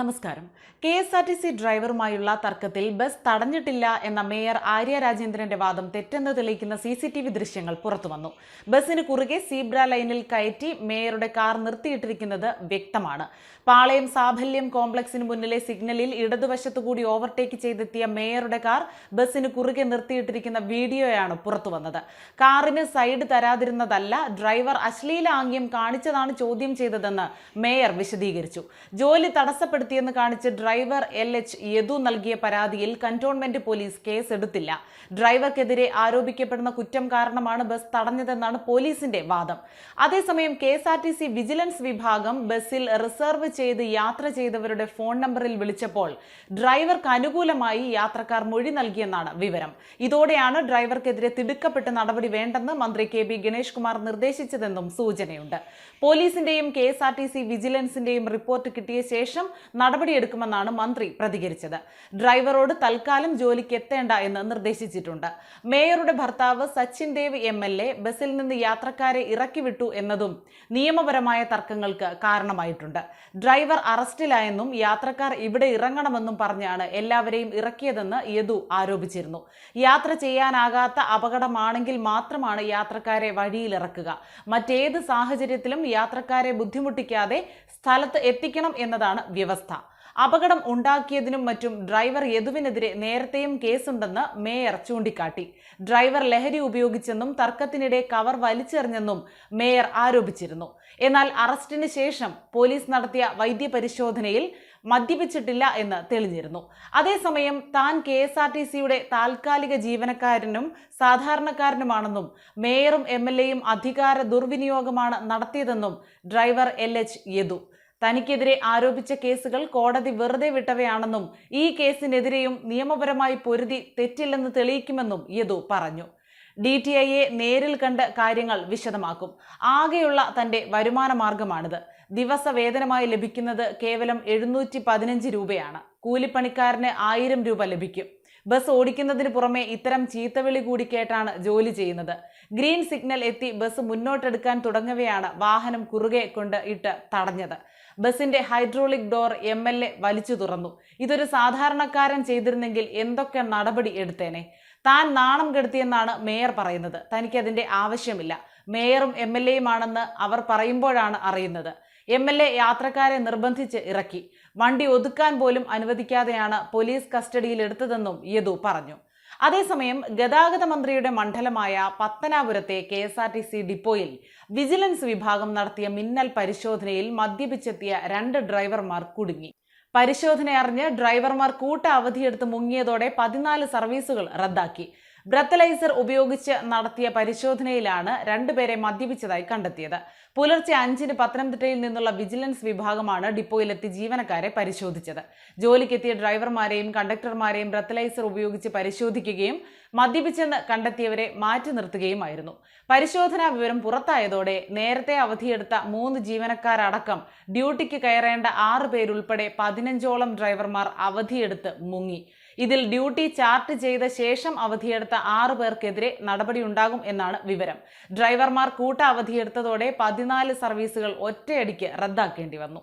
നമസ്കാരം. K S R T C ഡ്രൈവറുമായുള്ള തർക്കത്തിൽ bus തടഞ്ഞിട്ടില്ല എന്ന മേയർ ആര്യ രാജേന്ദ്രന്റെ വാദം തെറ്റെന്ന് തെളിയിക്കുന്ന സി സി ടി വി ദൃശ്യങ്ങൾ പുറത്തുവന്നു. ബസ്സിന് കുറുകെ സീബ്ര ലൈനിൽ കയറ്റി മേയറുടെ കാർ നിർത്തിയിട്ടിരിക്കുന്നത് വ്യക്തമാണ്. പാളയം സാഫല്യം കോംപ്ലക്സിന് മുന്നിലെ സിഗ്നലിൽ ഇടതുവശത്തുകൂടി ഓവർടേക്ക് ചെയ്തെത്തിയ മേയറുടെ കാർ ബസ്സിന് കുറുകെ നിർത്തിയിട്ടിരിക്കുന്ന വീഡിയോയാണ് പുറത്തുവന്നത്. കാറിന് സൈഡ് തരാതിരുന്നതല്ല ഡ്രൈവർ അശ്ലീല ആംഗ്യം കാണിച്ചതാണ് ചോദ്യം ചെയ്തതെന്ന് മേയർ വിശദീകരിച്ചു. ജോലി തടസ്സപ്പെടുത്തിയെന്ന് കാണിച്ച് ഡ്രൈവർ എൽ എച്ച് യദു നൽകിയ പരാതിയിൽ കന്റോൺമെന്റ് പോലീസ് കേസ് എടുത്തില്ല ഡ്രൈവർക്കെതിരെ ആരോപിക്കപ്പെടുന്ന കുറ്റം കാരണമാണ് ബസ് തടഞ്ഞതെന്നാണ് പോലീസിന്റെ വാദം. അതേസമയം കെ വിജിലൻസ് വിഭാഗം ബസ്സിൽ റിസർവ് ചെയ്ത് യാത്ര ചെയ്തവരുടെ ഫോൺ നമ്പറിൽ വിളിച്ചപ്പോൾ ഡ്രൈവർക്ക് അനുകൂലമായി യാത്രക്കാർ മൊഴി നൽകിയെന്നാണ് വിവരം. ഇതോടെയാണ് ഡ്രൈവർക്കെതിരെ തിടുക്കപ്പെട്ട് നടപടി വേണ്ടെന്ന് മന്ത്രി കെ ബി ഗണേഷ് കുമാർ നിർദ്ദേശിച്ചതെന്നും സൂചനയുണ്ട്. പോലീസിന്റെയും കെ വിജിലൻസിന്റെയും റിപ്പോർട്ട് കിട്ടിയ ശേഷം നടപടിയെടുക്കുമെന്നാണ് മന്ത്രി പ്രതികരിച്ചത്. ഡ്രൈവറോട് തൽക്കാലം ജോലിക്ക് എത്തേണ്ട എന്ന് നിർദ്ദേശിച്ചിട്ടുണ്ട്. മേയറുടെ ഭർത്താവ് Sachin Dev M L A ബസ്സിൽ നിന്ന് യാത്രക്കാരെ ഇറക്കിവിട്ടു എന്നതും നിയമപരമായ തർക്കങ്ങൾക്ക് കാരണമായിട്ടുണ്ട്. ഡ്രൈവർ അറസ്റ്റിലായെന്നും യാത്രക്കാർ ഇവിടെ ഇറങ്ങണമെന്നും പറഞ്ഞാണ് എല്ലാവരെയും ഇറക്കിയതെന്ന് യദു ആരോപിച്ചിരുന്നു. യാത്ര ചെയ്യാനാകാത്ത അപകടമാണെങ്കിൽ മാത്രമാണ് യാത്രക്കാരെ വഴിയിലിറക്കുക. മറ്റേത് സാഹചര്യത്തിലും യാത്രക്കാരെ ബുദ്ധിമുട്ടിക്കാതെ സ്ഥലത്ത് എത്തിക്കണം എന്നതാണ് വ്യവസ്ഥ. അപകടം ഉണ്ടാക്കിയതിനും മറ്റും ഡ്രൈവർ യദുവിനെതിരെ നേരത്തെയും കേസുണ്ടെന്ന് മേയർ ചൂണ്ടിക്കാട്ടി. ഡ്രൈവർ ലഹരി ഉപയോഗിച്ചെന്നും തർക്കത്തിനിടെ കവർ വലിച്ചെറിഞ്ഞെന്നും മേയർ ആരോപിച്ചിരുന്നു. എന്നാൽ അറസ്റ്റിന് ശേഷം പോലീസ് നടത്തിയ വൈദ്യപരിശോധനയിൽ മദ്യപിച്ചിട്ടില്ല എന്ന് തെളിഞ്ഞിരുന്നു. അതേസമയം താൻ കെ എസ് ആർ ടി സിയുടെ താൽക്കാലിക ജീവനക്കാരനും സാധാരണക്കാരനുമാണെന്നും മേയറും എം എൽ എയും അധികാര ദുർവിനിയോഗമാണ് നടത്തിയതെന്നും ഡ്രൈവർ എൽ എച്ച് യദു തനിക്കെതിരെ ആരോപിച്ച കേസുകൾ കോടതി വെറുതെ വിട്ടവയാണെന്നും ഈ കേസിനെതിരെയും നിയമപരമായി പൊരുതി തെറ്റില്ലെന്ന് തെളിയിക്കുമെന്നും യദു പറഞ്ഞു. ഡി ടി ഐയെ നേരിൽ കണ്ട് കാര്യങ്ങൾ വിശദമാക്കും. ആകെയുള്ള തന്റെ വരുമാന മാർഗമാണിത് ദിവസ വേതനമായി ലഭിക്കുന്നത് കേവലം എഴുന്നൂറ്റി പതിനഞ്ച് രൂപയാണ്. കൂലിപ്പണിക്കാരന് ആയിരം രൂപ ലഭിക്കും. ബസ് ഓടിക്കുന്നതിന് പുറമെ ഇത്തരം ചീത്തവിളി കൂടി കേട്ടാണ് ജോലി ചെയ്യുന്നത്. ഗ്രീൻ സിഗ്നൽ എത്തി ബസ് മുന്നോട്ടെടുക്കാൻ തുടങ്ങവെയാണ് വാഹനം കുറുകെ കൊണ്ട് ഇട്ട് തടഞ്ഞത്. ബസിന്റെ hydraulic door M L A വലിച്ചു തുറന്നു. ഇതൊരു സാധാരണക്കാരൻ ചെയ്തിരുന്നെങ്കിൽ എന്തൊക്കെ നടപടി എടുത്തേനെ? താൻ നാണം കെടുത്തിയെന്നാണ് മേയർ പറയുന്നത്. തനിക്കതിന്റെ ആവശ്യമില്ല. മേയറും എം എൽ എയുമാണെന്ന് അവർ പറയുമ്പോഴാണ് അറിയുന്നത്. എം എൽ എ യാത്രക്കാരെ നിർബന്ധിച്ച് ഇറക്കി. വണ്ടി ഒതുക്കാൻ പോലും അനുവദിക്കാതെയാണ് പോലീസ് കസ്റ്റഡിയിൽ എടുത്തതെന്നും യദു പറഞ്ഞു. അതേസമയം ഗതാഗത മന്ത്രിയുടെ മണ്ഡലമായ പത്തനാപുരത്തെ K S R T C ഡിപ്പോയിൽ വിജിലൻസ് വിഭാഗം നടത്തിയ മിന്നൽ പരിശോധനയിൽ മദ്യപിച്ചെത്തിയ രണ്ട് ഡ്രൈവർമാർ കുടുങ്ങി. പരിശോധന അറിഞ്ഞ് ഡ്രൈവർമാർ കൂട്ട അവധിയെടുത്ത് മുങ്ങിയതോടെ പതിനാല് സർവീസുകൾ റദ്ദാക്കി. ബ്രത്തലൈസർ ഉപയോഗിച്ച് നടത്തിയ പരിശോധനയിലാണ് രണ്ടുപേരെ മദ്യപിച്ചതായി കണ്ടെത്തിയത്. പുലർച്ചെ അഞ്ചിന് പത്തനംതിട്ടയിൽ നിന്നുള്ള വിജിലൻസ് വിഭാഗമാണ് ഡിപ്പോയിലെത്തി ജീവനക്കാരെ പരിശോധിച്ചത്. ജോലിക്കെത്തിയ ഡ്രൈവർമാരെയും കണ്ടക്ടർമാരെയും ബ്രത്തലൈസർ ഉപയോഗിച്ച് പരിശോധിക്കുകയും മദ്യപിച്ചെന്ന് കണ്ടെത്തിയവരെ മാറ്റി നിർത്തുകയുമായിരുന്നു. പരിശോധനാ വിവരം പുറത്തായതോടെ നേരത്തെ അവധിയെടുത്ത മൂന്ന് ജീവനക്കാരടക്കം ഡ്യൂട്ടിക്ക് കയറേണ്ട ആറ് പേരുൾപ്പെടെ പതിനഞ്ചോളം ഡ്രൈവർമാർ അവധിയെടുത്ത് മുങ്ങി. ഇതിൽ ഡ്യൂട്ടി ചാർട്ട് ചെയ്ത ശേഷം അവധിയെടുത്ത ആറു പേർക്കെതിരെ നടപടിയുണ്ടാകും എന്നാണ് വിവരം. ഡ്രൈവർമാർ കൂട്ട അവധിയെടുത്തതോടെ പതിനാല് സർവീസുകൾ ഒറ്റയടിക്ക് റദ്ദാക്കേണ്ടി വന്നു.